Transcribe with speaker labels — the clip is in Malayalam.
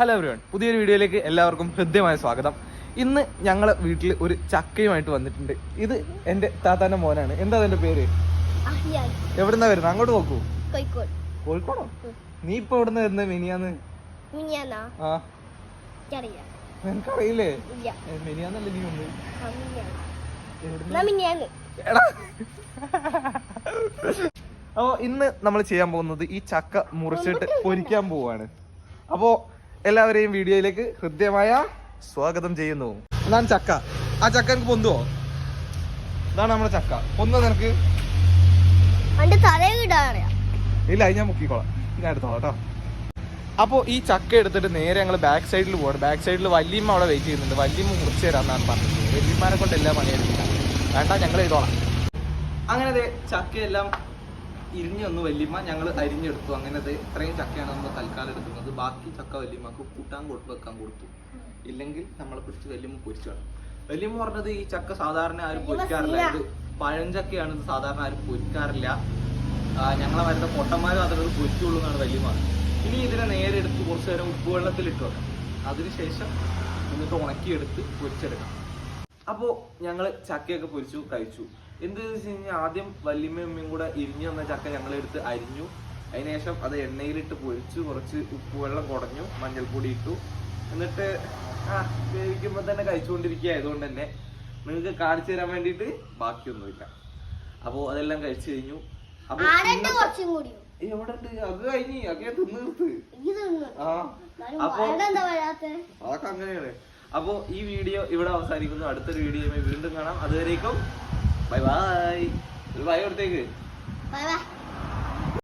Speaker 1: ഹലോ എവരിവൺ പുതിയൊരു വീഡിയോയിലേക്ക് എല്ലാവർക്കും ഹൃദ്യമായ സ്വാഗതം. ഇന്ന് ഞങ്ങളെ വീട്ടിൽ ഒരു ചക്കയുമായിട്ട് വന്നിട്ടുണ്ട്. ഇത് എന്റെ താത്താന്റെ മോനാണ്. എന്താ അതിന്റെ പേര്? എവിടുന്നാ വരുന്നത് അങ്ങോട്ട് നോക്കൂ.
Speaker 2: കോഴിക്കോട്.
Speaker 1: നീ ഇപ്പൊ എവിടുന്ന വരുന്നത് മിനിയാന്ന്? എനിക്കറിയില്ലേ മിനിയാന്നല്ലേ നീ ഉണ്ട് അപ്പോ ഇന്ന് നമ്മൾ ചെയ്യാൻ പോകുന്നത് ഈ ചക്ക മുറിച്ചിട്ട് പൊരിക്കാൻ പോവാണ്. അപ്പോ എല്ലാവരെയും വീഡിയോയിലേക്ക് ഹൃദ്യമായ സ്വാഗതം ചെയ്യുന്നു. ഇതാണ് ചക്ക. ആ ചക്ക എനിക്ക് പൊന്തുവോ? ഇതാണ് നമ്മുടെ ചക്ക. പൊന്നോ നിനക്ക്? ഇല്ല അത് ഞാൻ മുക്കിക്കോളാം. ഞാൻ എടുത്തോളാം കേട്ടോ. അപ്പോൾ ഈ ചക്ക എടുത്തിട്ട് നേരെ ഞങ്ങൾ ബാക്ക് സൈഡിൽ പോകണം ബാക്ക് സൈഡിൽ വല്യമ്മ അവിടെ വെയിറ്റ് ചെയ്യുന്നുണ്ട്. വല്യമ്മ മുറിച്ച് തരാമെന്നാണ് പറഞ്ഞത്. വല്യമ്മനെ കൊണ്ട് എല്ലാ പണിയെടുക്കില്ല വേണ്ട ഞങ്ങൾ ചെയ്തോളാം. അങ്ങനെ ദേ ചക്കയെല്ലാം ഇരിഞ്ഞു ഒന്ന് വല്യമ്മ ഞങ്ങൾ അരിഞ്ഞെടുത്തു. അങ്ങനെ ഇത്രയും ചക്കയാണ് നമ്മൾ തൽക്കാലം എടുക്കുന്നത്. ബാക്കി ചക്ക വല്യമ്മക്ക് കൂട്ടാൻ കൊടുത്ത് വെക്കാൻ കൊടുത്തു. ഇല്ലെങ്കിൽ നമ്മളെ പിടിച്ച് വല്യമ്മ പൊരിച്ചു വേണം വല്യമ്മ പറഞ്ഞത് ഈ ചക്ക സാധാരണ ആരും പൊരിക്കാറില്ല. ഇത് പഴഞ്ചക്കയാണ് ഇത് സാധാരണ ആരും പൊരിക്കാറില്ല. ഞങ്ങളെ വരുന്ന പൊട്ടന്മാരും അതിനൊരു പൊരിക്കുള്ളൂ എന്നാണ് വല്യമ്മ ഇനി ഇതിനെ നേരെ എടുത്ത് കുറച്ച് നേരം ഉപ്പ് വെള്ളത്തിൽ ഇട്ട് വെക്കാം. അതിനുശേഷം എന്നിട്ട് ഉണക്കിയെടുത്ത് പൊരിച്ചെടുക്കാം. അപ്പോൾ ഞങ്ങൾ ചക്കയൊക്കെ പൊരിച്ചു കഴിച്ചു. എന്ത് വെച്ച് കഴിഞ്ഞാൽ ആദ്യം വല്യമ്മയും ഉമ്മയും കൂടെ ഇരിഞ്ഞു വന്ന ചക്ക ഞങ്ങളെടുത്ത് അരിഞ്ഞു. അതിനുശേഷം അത് എണ്ണയിലിട്ട് പൊരിച്ചു കുറച്ച് ഉപ്പ് വെള്ളം കുടഞ്ഞു മഞ്ഞൾപ്പൊടി ഇട്ടു. എന്നിട്ട് ആ വേവിക്കുമ്പോൾ തന്നെ കഴിച്ചുകൊണ്ടിരിക്കുക ആയതുകൊണ്ട് തന്നെ. നിങ്ങൾക്ക് കാണിച്ചു തരാൻ വേണ്ടിയിട്ട് ബാക്കിയൊന്നുമില്ല. അപ്പോൾ അതെല്ലാം കഴിച്ചു കഴിഞ്ഞു. അപ്പൊ
Speaker 2: ആടന്റെ
Speaker 1: ഇന്നത്തെ-
Speaker 2: കൂടിയോ?
Speaker 1: എവിടെ ഉണ്ട്? അത് കഴിഞ്ഞ് അതൊക്കെ തിന്ന് ആ. അപ്പൊ അതൊക്കെ അങ്ങനെയാണ്. അപ്പോ ഈ വീഡിയോ ഇവിടെ അവസാനിക്കുന്നു. അടുത്തൊരു വീഡിയോ വീണ്ടും കാണാം. അതുവരേക്കും ബൈ ബൈ ഒരു ബൈ കൊടുത്തേക്ക്
Speaker 2: ബൈ ബൈ